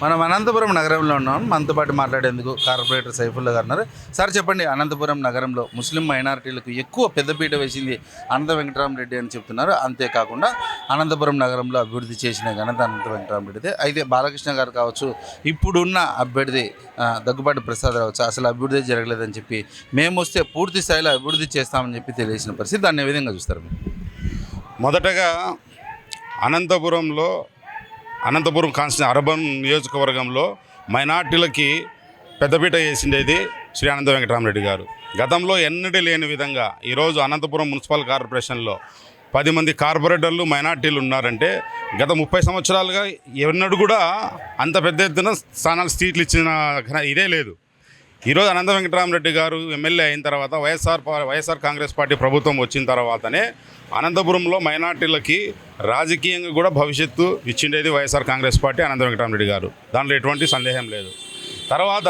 మనం అనంతపురం నగరంలో ఉన్నాం. మనతో పాటు మాట్లాడేందుకు కార్పొరేటర్ సైఫుల్లా గారు ఉన్నారు. సార్ చెప్పండి అనంతపురం నగరంలో ముస్లిం మైనారిటీలకు ఎక్కువ పెద్దపీట వేసింది అనంత వెంకటరామరెడ్డి అని చెప్తున్నారు. అంతేకాకుండా అనంతపురం నగరంలో అభివృద్ధి చేసిన ఘనత అనంత వెంకటరామరెడ్డిదే. అయితే బాలకృష్ణ గారు కావచ్చు ఇప్పుడున్న అభ్యర్థి దగ్గుబాటి ప్రసాద్ రావచ్చు అసలు అభివృద్ధి జరగలేదని చెప్పి మేము వస్తే పూర్తి స్థాయిలో అభివృద్ధి చేస్తామని చెప్పి తెలియసిన పరిస్థితి దాన్ని ఏ విధంగా చూస్తారు మొదటగా అనంతపురంలో అనంతపురం కాన్స్టి అర్బన్ నియోజకవర్గంలో మైనార్టీలకి పెద్దపీట వేసిండేది శ్రీ అనంత వెంకటరామరెడ్డి గారు. గతంలో ఎన్నడూ లేని విధంగా ఈరోజు అనంతపురం మున్సిపల్ కార్పొరేషన్లో పది మంది కార్పొరేటర్లు మైనార్టీలు ఉన్నారంటే గత ముప్పై సంవత్సరాలుగా ఎన్నడూ కూడా అంత పెద్ద ఎత్తున స్థానాలు సీట్లు ఇచ్చిన ఇదే లేదు. ఈరోజు అనంత వెంకటరామరెడ్డి గారు ఎమ్మెల్యే అయిన తర్వాత వైఎస్ఆర్ వైఎస్ఆర్ కాంగ్రెస్ పార్టీ ప్రభుత్వం వచ్చిన తర్వాతనే అనంతపురంలో మైనార్టీలకి రాజకీయంగా కూడా భవిష్యత్తు ఇచ్చిండేది వైఎస్ఆర్ కాంగ్రెస్ పార్టీ అనంత వెంకటరామరెడ్డి గారు. దాంట్లో ఎటువంటి సందేహం లేదు. తర్వాత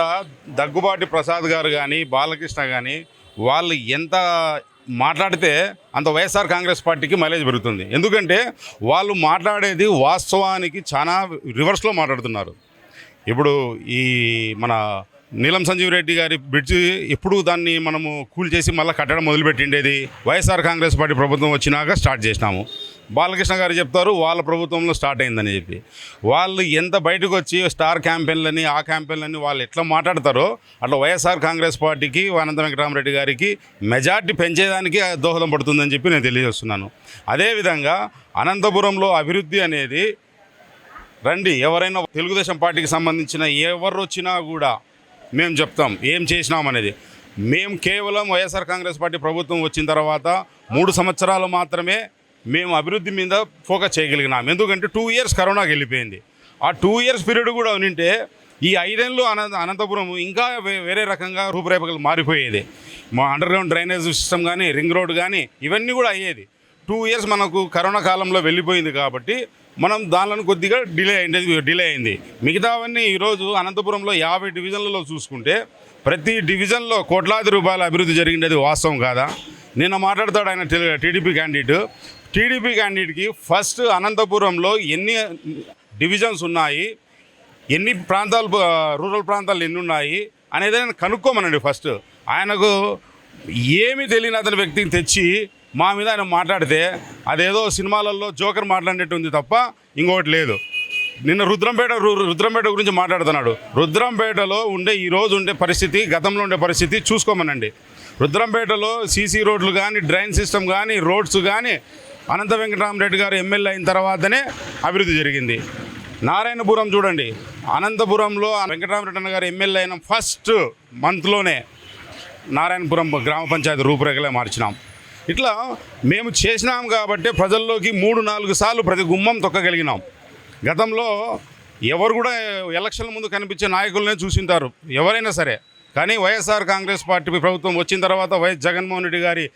దగ్గుబాటి ప్రసాద్ గారు కానీ బాలకృష్ణ కానీ వాళ్ళు ఎంత మాట్లాడితే అంత వైఎస్ఆర్ కాంగ్రెస్ పార్టీకి మైలేజ్ పెరుగుతుంది. ఎందుకంటే వాళ్ళు మాట్లాడేది వాస్తవానికి చాలా రివర్స్లో మాట్లాడుతున్నారు. ఇప్పుడు ఈ మన నీలం సంజీవ్ రెడ్డి గారి బ్రిడ్జి ఎప్పుడు దాన్ని మనము కూల్ చేసి మళ్ళీ కట్టడం మొదలుపెట్టిండేది. వైఎస్ఆర్ కాంగ్రెస్ పార్టీ ప్రభుత్వం వచ్చినాక స్టార్ట్ చేసినాము. బాలకృష్ణ గారు చెప్తారు వాళ్ళ ప్రభుత్వంలో స్టార్ట్ అయిందని చెప్పి. వాళ్ళు ఎంత బయటకు వచ్చి స్టార్ క్యాంపెయిన్లని ఆ క్యాంపెయిన్లని వాళ్ళు ఎట్లా మాట్లాడతారో అట్లా వైఎస్ఆర్ కాంగ్రెస్ పార్టీకి అనంత వెంకటరామరెడ్డి గారికి మెజార్టీ పెంచేదానికి దోహదం పడుతుందని చెప్పి నేను తెలియజేస్తున్నాను. అదేవిధంగా అనంతపురంలో అభివృద్ధి అనేది రండి ఎవరైనా తెలుగుదేశం పార్టీకి సంబంధించిన ఎవరు వచ్చినా కూడా మేము చెప్తాం. ఏం చేసినాం అనేది మేము కేవలం వైఎస్ఆర్ కాంగ్రెస్ పార్టీ ప్రభుత్వం వచ్చిన తర్వాత మూడు సంవత్సరాలు మాత్రమే మేము అభివృద్ధి మీద ఫోకస్ చేయగలిగినాం. ఎందుకంటే టూ ఇయర్స్ కరోనాకి వెళ్ళిపోయింది ఆ టూ ఇయర్స్ పీరియడ్ కూడా ఉంటే ఈ ఐదేళ్ళు అనంత అనంతపురం ఇంకా వేరే రకంగా రూపురేఖలు మారిపోయేది. మా అండర్ గ్రౌండ్ డ్రైనేజ్ సిస్టమ్ కానీ రింగ్ రోడ్ కానీ ఇవన్నీ కూడా అయ్యేది. టూ ఇయర్స్ మనకు కరోనా కాలంలో వెళ్ళిపోయింది కాబట్టి మనం దానిలో కొద్దిగా డిలే అయింది డిలే అయింది. మిగతావన్నీ ఈరోజు అనంతపురంలో యాభై డివిజన్లలో చూసుకుంటే ప్రతి డివిజన్లో కోట్లాది రూపాయల అభివృద్ధి జరిగినది వాస్తవం కాదా? నిన్న మాట్లాడతాడు ఆయన టీ- టీడీపీ క్యాండిడేట్. టీడీపీ క్యాండిడేట్కి ఫస్ట్ అనంతపురంలో ఎన్ని డివిజన్స్ ఉన్నాయి? ఎన్ని ప్రాంతాలు రూరల్ ప్రాంతాలు ఎన్ని ఉన్నాయి అనేది ఆయన కనుక్కోమనండి ఫస్ట్. ఆయనకు ఏమీ తెలియని అతని వ్యక్తిని తెచ్చి మా మీద ఆయన మాట్లాడితే అదేదో సినిమాలలో జోకర్ మాట్లాడేట్టు ఉంది తప్ప ఇంకొకటి లేదు. నిన్న రుద్రంపేట రుద్రంపేట గురించి మాట్లాడుతున్నాడు. రుద్రంపేటలో ఉండే ఈ రోజు ఉండే పరిస్థితి గతంలో ఉండే పరిస్థితి చూసుకోమనండి. రుద్రంపేటలో సీసీ రోడ్లు కానీ డ్రైన్ సిస్టమ్ కానీ రోడ్స్ కానీ అనంత వెంకటరామరెడ్డి గారు ఎమ్మెల్యే అయిన తర్వాతనే అభివృద్ధి జరిగింది. నారాయణపురం చూడండి. అనంతపురంలో వెంకటరామరెడ్డి అన్న గారు ఎమ్మెల్యే అయిన ఫస్ట్ మంత్లోనే నారాయణపురం గ్రామ పంచాయతీ రూపురేఖలే మార్చినాం. ఇట్లా మేము చేసినాం కాబట్టి ప్రజల్లోకి మూడు నాలుగు సార్లు ప్రతి గుమ్మం తొక్కగలిగినాం. గతంలో ఎవరు కూడా ఎలక్షన్ల ముందు కనిపించే నాయకులనే చూసింటారు. ఎవరైనా సరే. కానీ వైఎస్ఆర్ కాంగ్రెస్ పార్టీ ప్రభుత్వం వచ్చిన తర్వాత వైఎస్ జగన్మోహన్ రెడ్డి గారి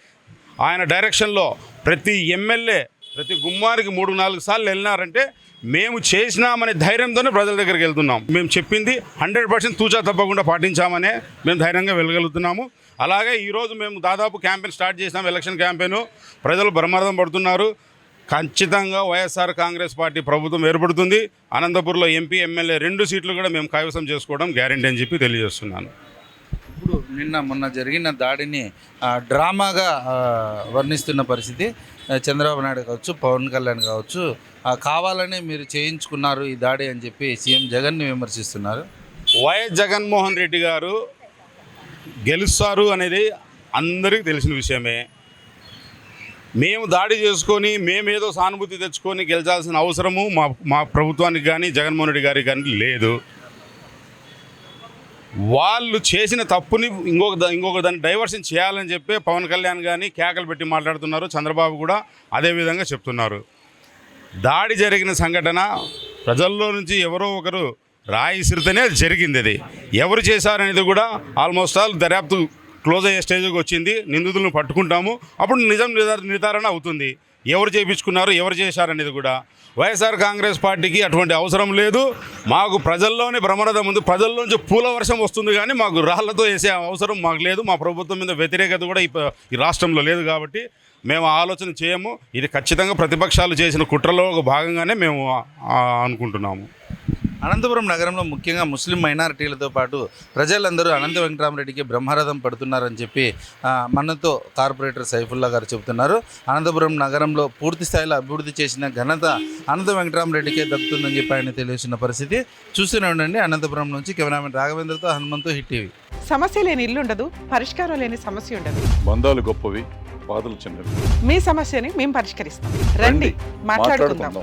ఆయన డైరెక్షన్లో ప్రతి ఎమ్మెల్యే ప్రతి గుమ్మానికి మూడు నాలుగు సార్లు వెళ్ళినారంటే మేము చేసినామనే ధైర్యంతోనే ప్రజల దగ్గరికి వెళ్తున్నాం. మేము చెప్పింది హండ్రెడ్ పర్సెంట్ తూచా తప్పకుండా పాటించామనే మేము ధైర్యంగా వెళ్ళగలుగుతున్నాము. అలాగే ఈరోజు మేము దాదాపు క్యాంపెయిన్ స్టార్ట్ చేసినాం ఎలక్షన్ క్యాంపెయిన్. ప్రజలు బ్రహ్మార్థం పడుతున్నారు. ఖచ్చితంగా వైఎస్ఆర్ కాంగ్రెస్ పార్టీ ప్రభుత్వం ఏర్పడుతుంది. అనంతపురంలో ఎంపీ ఎమ్మెల్యే రెండు సీట్లు కూడా మేము కైవసం చేసుకోవడం గ్యారంటీ అని చెప్పి తెలియజేస్తున్నాను. ఇప్పుడు నిన్న మొన్న జరిగిన దాడిని డ్రామాగా వర్ణిస్తున్న పరిస్థితి. చంద్రబాబు నాయుడు కావచ్చు పవన్ కళ్యాణ్ కావచ్చు కావాలనే కావాలని మీరు చేయించుకున్నారు ఈ దాడి అని చెప్పి సీఎం జగన్ని విమర్శిస్తున్నారు. వైఎస్ జగన్మోహన్ రెడ్డి గారు గెలుస్తారు అనేది అందరికీ తెలిసిన విషయమే. మేము దాడి చేసుకొని మేమేదో సానుభూతి తెచ్చుకొని గెలిచాల్సిన అవసరము మా మా ప్రభుత్వానికి కానీ జగన్మోహన్ రెడ్డి గారికి కానీ లేదు. వాళ్ళు చేసిన తప్పుని ఇంకొక ఇంకొక దాన్ని డైవర్షన్ చేయాలని చెప్పి పవన్ కళ్యాణ్ కానీ కేకలు పెట్టి మాట్లాడుతున్నారు. చంద్రబాబు కూడా అదే విధంగా చెప్తున్నారు. దాడి జరిగిన సంఘటన ప్రజల్లో నుంచి ఎవరో ఒకరు రాయిసిరితేనే అది జరిగింది అది ఎవరు చేశారనేది కూడా ఆల్మోస్ట్ ఆల్ దర్యాప్తు క్లోజ్ అయ్యే స్టేజ్కి వచ్చింది. నిందితులను పట్టుకుంటాము. అప్పుడు నిజం నిర్ధారణ అవుతుంది. ఎవరు చేయించుకున్నారు ఎవరు చేశారనేది కూడా వైఎస్ఆర్ కాంగ్రెస్ పార్టీకి అటువంటి అవసరం లేదు. మాకు ప్రజల్లోనే భ్రమరథం ఉంది. ప్రజల్లోంచి పూల వర్షం వస్తుంది కానీ మాకు రాళ్ళతో వేసే అవసరం మాకు లేదు. మా ప్రభుత్వం మీద వ్యతిరేకత కూడా ఈ ఈ రాష్ట్రంలో లేదు కాబట్టి మేము ఆ ఆలోచన చేయము. ఇది ఖచ్చితంగా ప్రతిపక్షాలు చేసిన కుట్రలో ఒక భాగంగానే మేము అనుకుంటున్నాము. అనంతపురం నగరంలో ముఖ్యంగా ముస్లిం మైనారిటీలతో పాటు ప్రజలందరూ అనంత వెంకటరామరెడ్డికి బ్రహ్మరథం పడుతున్నారని చెప్పి మనతో కార్పొరేటర్ సైఫుల్లా గారు చెబుతున్నారు. అనంతపురం నగరంలో పూర్తి స్థాయిలో అభివృద్ధి చేసిన ఘనత అనంత వెంకటరామరెడ్డికే దక్కుతుందని చెప్పి ఆయన తెలియజేసిన పరిస్థితి. చూస్తూనే ఉండండి అనంతపురం నుంచి కెమెరామెన్ రాఘవేంద్రతో హనుమంతు హిట్ టీవీ. సమస్య లేని ఇల్లు ఉండదు పరిష్కారం లేని సమస్య ఉండదు. బంధాలు గొప్పవి బాధలు చిన్నవి. మీ సమస్యని మేము పరిష్కరిస్తాం. రండి మాట్లాడుకుందాం.